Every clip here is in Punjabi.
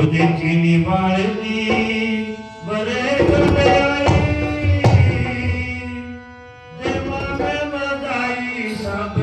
ਉਹਦੇ ਚੀਨੀ ਵਾਲੇ ਦੀ ਬਰੇ ਕਲਿਆਈ ਦੇਵਾ ਮੈਂ ਵਧਾਈ ਸਭ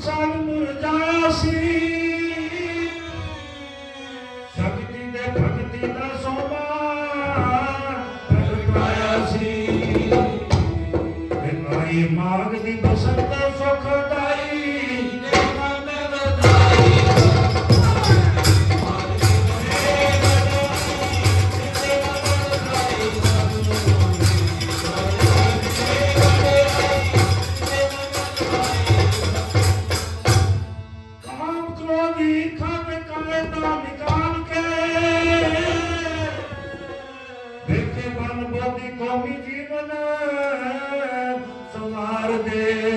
ਬਗੀਚਾ ਮੁਰਝਾਇਆ ਸੀ। ਸ਼ਕਤੀ ਦੇ ਭਗਤੀ ਦਾ ਸੋਮਾ ਪ੍ਰਗਟਾਇਆ ਸੀ। ਇਹ ਆਈ ਦੀ ਬਸੰਤ ਸਮਾਰ ਦੇ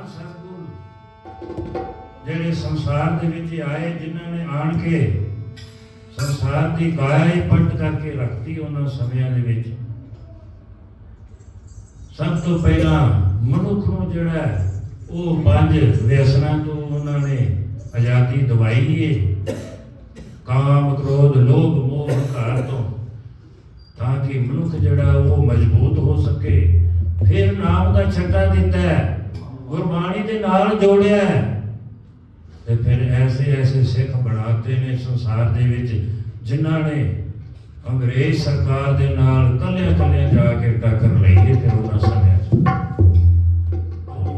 ਮਹਾਨ ਸਤਿਗੁਰ ਜਿਹੜੇ ਸੰਸਾਰ ਦੇ ਵਿੱਚ ਆਏ, ਜਿਨ੍ਹਾਂ ਨੇ ਆਣ ਕੇ ਸੰਸਾਰ ਦੀ ਕਾਇਆ ਹੀ ਪਲਟ ਕਰਕੇ ਰੱਖਤੀ ਉਹਨਾਂ ਸਮਿਆਂ ਦੇ ਵਿੱਚ, ਸਭ ਤੋਂ ਪਹਿਲਾਂ ਮਨੁੱਖ ਨੂੰ ਜਿਹੜਾ ਉਹ ਪੰਜ ਵਿਅਸਨਾਂ ਤੋਂ ਉਹਨਾਂ ਨੇ ਆਜ਼ਾਦੀ ਦਵਾਈ ਏ। ਕਾਮ, ਕ੍ਰੋਧ, ਲੋਭ, ਮੋਹ, ਹੰਕਾਰ ਤੋਂ, ਤਾਂ ਕਿ ਮਨੁੱਖ ਜਿਹੜਾ ਉਹ ਮਜ਼ਬੂਤ ਹੋ ਸਕੇ। ਫਿਰ ਨਾਮ ਦਾ ਛੱਡਾ ਦਿੱਤਾ ਹੈ। ਗੁਰਬਾਣੀ ਦੇ ਨਾਲ ਜੋੜਿਆ ਹੈ। ਤੇ ਫਿਰ ਐਸੇ ਐਸੇ ਸਿੱਖ ਬਣਾਤੇ ਨੇ ਸੰਸਾਰ ਦੇ ਵਿੱਚ, ਜਿਨ੍ਹਾਂ ਨੇ ਅੰਗਰੇਜ਼ ਸਰਕਾਰ ਦੇ ਨਾਲ ਕੱਲਿਆਂ ਕੱਲਿਆਂ ਜਾ ਕੇ ਟੱਕਰ ਲਈ ਹੈ ਫਿਰ ਉਹਨਾਂ ਸਮਿਆਂ 'ਚ।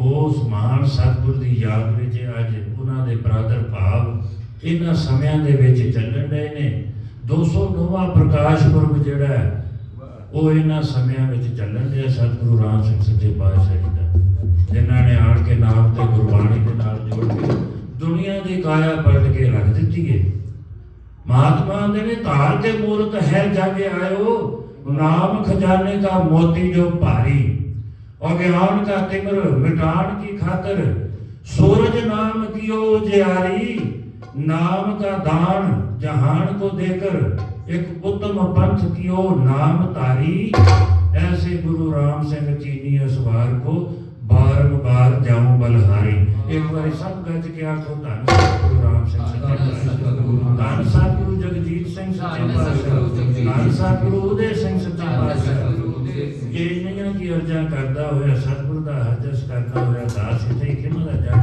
ਉਸ ਮਹਾਨ ਸਤਿਗੁਰ ਦੀ ਯਾਦ ਵਿੱਚ ਅੱਜ ਉਹਨਾਂ ਦੇ ਬਰਾਦਰ ਭਾਵ ਇਹਨਾਂ ਸਮਿਆਂ ਦੇ ਵਿੱਚ ਚੱਲਣ ਰਹੇ ਨੇ। 209ਵਾਂ ਪ੍ਰਕਾਸ਼ ਪੁਰਬ ਜਿਹੜਾ ਉਹ ਇਹਨਾਂ ਸਮਿਆਂ ਵਿੱਚ ਚੱਲਣ ਦੇ ਸਤਿਗੁਰੂ ਰਾਮ ਸਿੰਘ ਸੱਚੇ ਪਾਤਸ਼ਾਹ ਜੀ ਦਾ। ਜਿਨ੍ਹਾਂ ਨੇ ਆਣ ਕੇ ਨਾਮ ਤੇ ਗੁਰਬਾਣੀ ਦੇ ਨਾਲ ਜੋੜ ਕੇ ਦੁਨੀਆ ਦੀ ਕਾਇਆ ਪਲਟ ਕੇ ਰੱਖ ਦਿੱਤੀ ਏ। ਮਹਾਤਮਾ ਦੇ ਨੇ ਧਾਰ ਦੇ ਮੂਰਤ ਹੈ ਜਾਗੇ ਆਇਓ, ਨਾਮ ਖਜ਼ਾਨੇ ਦਾ ਮੋਤੀ ਜੋ ਭਾਰੀ। ਅਗਿਆਨ ਕਾ ਤਿਮਰ ਮਿਟਾਣ ਕੀ ਖਾਤਰ ਸੂਰਜ ਨਾਮ ਕੀਓ ਜਿਆਰੀ, ਨਾਮ ਕਾ ਦਾਨ ਜਹਾਨ ਕੋ ਦੇਕਰ, ਇੱਕ ਉਤਮ ਪੰਥ ਕੀਓ ਨਾਮ ਧਾਰੀ। ਐਸੇ ਗੁਰੂ ਰਾਮ ਸਿੰਘ ਚੀਨੀ ਅਸਵਾਰ ਕੋ ਬਾਰ ਬਾਰ ਜਾਉ ਬਲਹਾਰੀ। ਇੱਕ ਵਾਰੀ ਸਭ ਗੱਜ ਕੇ ਆਖੋ ਧੰਨ ਗੁਰੂ ਰਾਮ ਸਿੰਘ ਸੱਚੇ ਧੰਨ ਸਤਿਗੁਰੂ ਜਗਜੀਤ ਸਿੰਘ ਸੱਚੇ ਪਾਤਸ਼ਾਹ। ਧੰਨ ਸਤਿਗੁਰੂ ਉਦੇ ਸਿੰਘ ਸੱਚੇ ਪਾਤਸ਼ਾਹ। ਇਹ ਨਹੀਂ ਕਿ ਅਰਜ਼ਾ ਕਰਦਾ ਹੋਇਆ ਸਤਿਗੁਰ ਦਾ ਹਰਜਸ ਕਰਦਾ ਹੋਇਆ ਦਾਸ ਇੱਥੇ ਕਿਹਨਾਂ ਦਾ ਜਾ